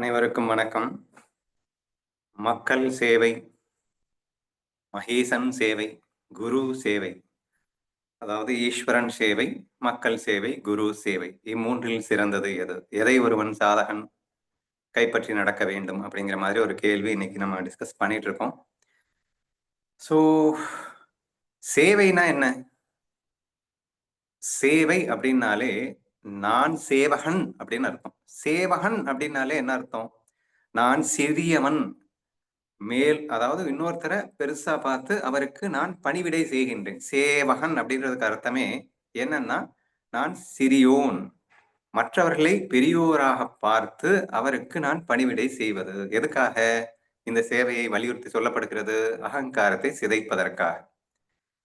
அனைவருக்கும் வணக்கம். மக்கள் சேவை மகேசன் சேவை குரு சேவை அதாவது ஈஸ்வரன் சேவை மக்கள் சேவை குரு சேவை. இம்மூன்றில் சிறந்தது எது? எதை ஒருவன் சாதகன் கைப்பற்றி நடக்க வேண்டும் அப்படிங்கிற மாதிரி ஒரு கேள்வி இன்னைக்கு நம்ம டிஸ்கஸ் பண்ணிட்டு இருக்கோம் ஸோ சேவைனா என்ன? சேவை அப்படின்னாலே நான் சேவகன் அப்படின்னு அர்த்தம். சேவகன் அப்படின்னாலே என்ன அர்த்தம்? நான் சிறியவன். மேல் அதாவது இன்னொருத்தரை பெருசா பார்த்து அவருக்கு நான் பணிவிடை செய்கின்றேன். சேவகன் அப்படின்றதுக்கு அர்த்தமே என்னன்னா நான் சிறியோன். மற்றவர்களை பெரியோராக பார்த்து அவருக்கு நான் பணிவிடை செய்வது. எதுக்காக? இந்த சேவையை வலியுறுத்தி சொல்லப்படுகிறது அகங்காரத்தை சிதைப்பதற்காக.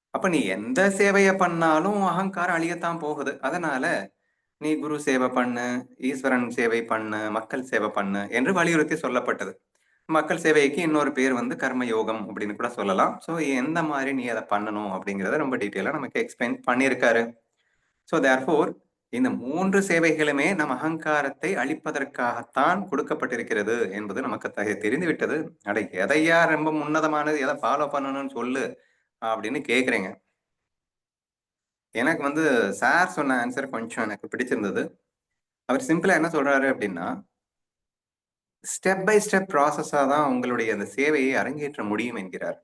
அப்ப நீ எந்த சேவையை பண்ணாலும் அகங்காரம் அழியத்தான் போகுது. அதனால நீ குரு சேவை பண்ணு ஈஸ்வரன் சேவை பண்ணு மக்கள் சேவை பண்ணு என்று வலியுறுத்தி சொல்லப்பட்டது. மக்கள் சேவைக்கு இன்னொரு பேர் வந்து கர்ம யோகம் அப்படின்னு கூட சொல்லலாம். ஸோ எந்த மாதிரி நீ அதை பண்ணணும் அப்படிங்கிறத ரொம்ப டீட்டெயிலாக நமக்கு எக்ஸ்பிளைன் பண்ணியிருக்காரு. ஸோ தேர்ஃபோர் இந்த மூன்று சேவைகளுமே நம் அகங்காரத்தை அழிப்பதற்காகத்தான் கொடுக்கப்பட்டிருக்கிறது என்பது நமக்கு தெரிந்து விட்டது அட எதையா ரொம்ப உன்னதமானது எதை ஃபாலோ பண்ணணும்னு சொல்லு அப்படின்னு கேட்குறீங்க எனக்கு வந்து சார் சொன்ன ஆன்சர் கொஞ்சம் எனக்கு பிடிச்சிருந்தது. அவர் சிம்பிளா என்ன சொல்றாரு அப்படின்னா ஸ்டெப் பை ஸ்டெப் ப்ராசஸா தான் உங்களுடைய அந்த சேவையை அரங்கேற்ற முடியும் என்கிறார்.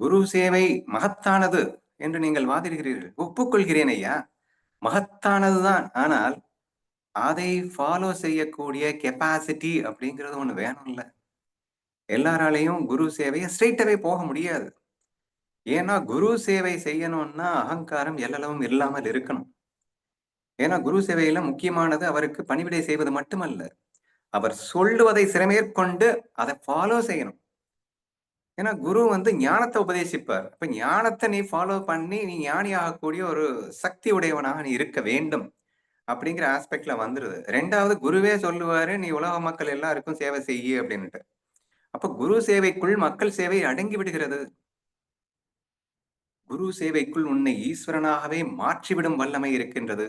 குரு சேவை மகத்தானது என்று நீங்கள் வாதிடுகிறீர்கள். ஒப்புக்கொள்கிறேன் ஐயா. மகத்தானதுதான் ஆனால் அதை ஃபாலோ செய்யக்கூடிய கெப்பாசிட்டி அப்படிங்கிறது ஒண்ணு வேணும் எல்லாராலையும் குரு சேவையை ஸ்ட்ரெயிட்டாவே போக முடியாது. ஏன்னா குரு சேவை செய்யணும்னா அகங்காரம் எல்லளவும் இல்லாமல் இருக்கணும். ஏன்னா குரு சேவையில முக்கியமானது அவருக்கு பணிவிடை செய்வது மட்டுமல்ல. அவர் சொல்லுவதை சிறமேற்கொண்டு அதை ஃபாலோ செய்யணும். ஏன்னா குரு வந்து ஞானத்தை உபதேசிப்பார். இப்ப ஞானத்தை நீ ஃபாலோ பண்ணி நீ ஞானி ஆகக்கூடிய ஒரு சக்தி உடையவனாக நீ இருக்க வேண்டும் அப்படிங்கிற ஆஸ்பெக்ட்ல வந்துருது. ரெண்டாவது குருவே சொல்லுவாரு நீ உலக மக்கள் எல்லாருக்கும் சேவை செய்ய அப்படின்ட்டு அப்ப குரு சேவைக்குள் மக்கள் சேவை அடங்கி விடுகிறது. குரு சேவைக்குள் உன்னை ஈஸ்வரனாகவே மாற்றிவிடும் வல்லமை இருக்கின்றது.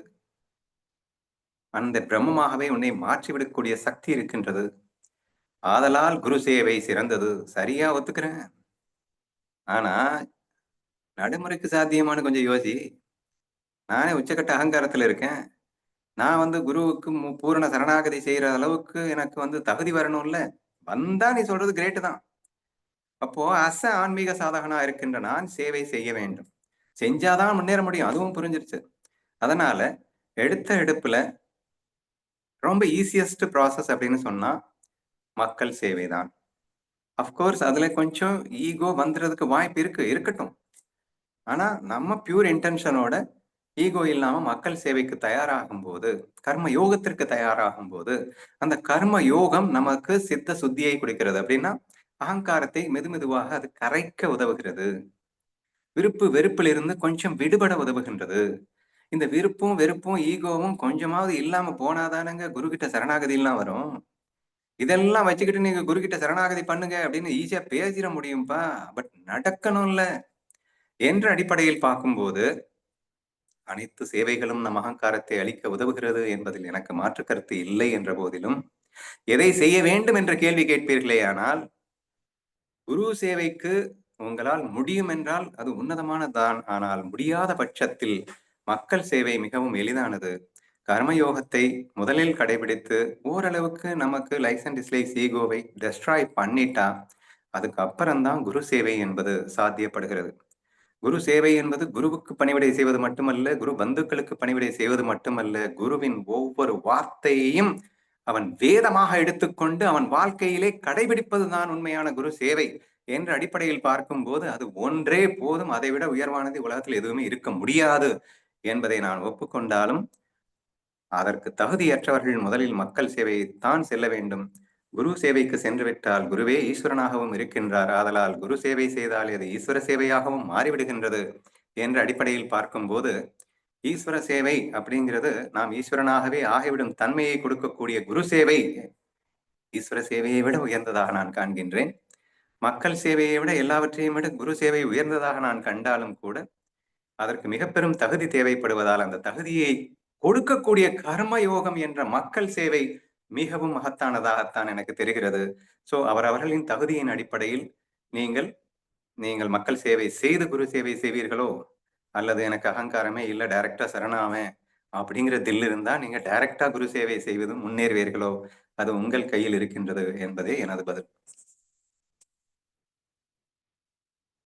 அந்த பிரம்மமாகவே உன்னை மாற்றிவிடக்கூடிய சக்தி இருக்கின்றது. ஆதலால் குரு சேவை சிறந்தது. சரியா ஒத்துக்கிறேன். ஆனா நடைமுறைக்கு சாத்தியமான கொஞ்சம் யோசி. நானே உச்சக்கட்ட அகங்காரத்துல இருக்கேன். நான் வந்து குருவுக்கு பூரண சரணாகதி செய்யற அளவுக்கு எனக்கு வந்து தகுதி வரணும்ல. வந்தா நீ சொல்றது கிரேட்டு தான். அப்போ அச ஆன்மீக சாதகனா இருக்கின்ற நான் சேவை செய்ய வேண்டும். செஞ்சாதான் முன்னேற முடியும். அதுவும் புரிஞ்சிருச்சு. அதனால எடுத்த எடுப்புல ரொம்ப ஈஸியஸ்ட் ப்ராசஸ் அப்படின்னு சொன்னா மக்கள் சேவை தான். அஃப்கோர்ஸ் அதுல கொஞ்சம் ஈகோ வந்துறதுக்கு வாய்ப்பு இருக்கு. இருக்கட்டும். ஆனா நம்ம பியூர் இன்டென்ஷனோட ஈகோ இல்லாம மக்கள் சேவைக்கு தயாராகும் போது கர்ம யோகத்திற்கு தயாராகும் போது அந்த கர்ம யோகம் நமக்கு சித்த சுத்தியை கொடுக்கிறது அப்படின்னா அகங்காரத்தை மெதுமெதுவாக அது கரைக்க உதவுகிறது. விருப்பு வெறுப்பிலிருந்து கொஞ்சம் விடுபட உதவுகின்றது. இந்த விருப்பும் வெறுப்பும் ஈகோவும் கொஞ்சமாவது இல்லாம போனாதானங்க குரு கிட்ட சரணாகதியெல்லாம் வரும். இதெல்லாம் வச்சுக்கிட்டு நீங்க குரு கிட்ட சரணாகதி பண்ணுங்க அப்படின்னு ஈஸியா பேசிட முடியும்பா? பட் நடக்கணும்ல. என்ற அடிப்படையில் பார்க்கும்போது அனைத்து சேவைகளும் நம் அகங்காரத்தை அளிக்க உதவுகிறது என்பதில் எனக்கு மாற்று கருத்து இல்லை என்ற போதிலும். எதை செய்ய வேண்டும் என்ற கேள்வி கேட்பீர்களே ஆனால் குரு சேவைக்கு உங்களால் முடியும் என்றால் அது உன்னதமானதான். ஆனால் முடியாத பட்சத்தில் மக்கள் சேவை மிகவும் எளிதானது. கர்மயோகத்தை முதலில் கடைபிடித்து ஓரளவுக்கு நமக்கு லைசன் டிஸ்லைஸ் ஈகோவை டெஸ்ட்ராய் பண்ணிட்டா அதுக்கப்புறம்தான் குரு சேவை என்பது சாத்தியப்படுகிறது. குரு சேவை என்பது குருவுக்கு பணிவிடை செய்வது மட்டுமல்ல குரு பந்துக்களுக்கு பணிவிடை செய்வது மட்டுமல்ல குருவின் ஒவ்வொரு வார்த்தையையும் அவன் வேதமாக எடுத்துக்கொண்டு அவன் வாழ்க்கையிலே கடைபிடிப்பதுதான் உண்மையான குரு சேவை என்ற அடிப்படையில் பார்க்கும்போது அது ஒன்றே போதும். அதை விட உயர்வானது உலகத்தில் எதுவுமே இருக்க முடியாது என்பதை நான் ஒப்புக்கொண்டாலும் அதற்கு தகுதியற்றவர்கள் முதலில் மக்கள் சேவையைத்தான் செல்ல வேண்டும். குரு சேவைக்கு சென்று விட்டால் குருவே ஈஸ்வரனாகவும் இருக்கின்றார். ஆதலால் குரு சேவை செய்தால் அது ஈஸ்வர சேவையாகவும் மாறிவிடுகின்றது என்ற அடிப்படையில் பார்க்கும்போது ஈஸ்வர சேவை அப்படிங்கிறது நாம் ஈஸ்வரனாகவே ஆகிவிடும் தன்மையை கொடுக்கக்கூடிய குரு சேவை. ஈஸ்வர சேவையை விட உயர்ந்ததாக நான் காண்கின்றேன். மக்கள் சேவையை விட எல்லாவற்றையும் விட குரு சேவை உயர்ந்ததாக நான் கண்டாலும் கூட அதற்கு மிக பெரும் தகுதி தேவைப்படுவதால் அந்த தகுதியை கொடுக்கக்கூடிய கர்ம யோகம் என்ற மக்கள் சேவை மிகவும் மகத்தானதாகத்தான் எனக்கு தெரிகிறது. சோ அவரவர்களின் தகுதியின் அடிப்படையில் நீங்கள் நீங்கள் மக்கள் சேவை செய்து குரு சேவை செய்வீர்களோ? அல்லது எனக்கு அகங்காரமே இல்லை டைரக்டா சரணாவேன் அப்படிங்கிற தில் இருந்தா நீங்க டைரக்டா குரு சேவை செய்வது முன்னேறுவீர்களோ? அது உங்கள் கையில் இருக்கின்றது என்பதே எனது பதில்.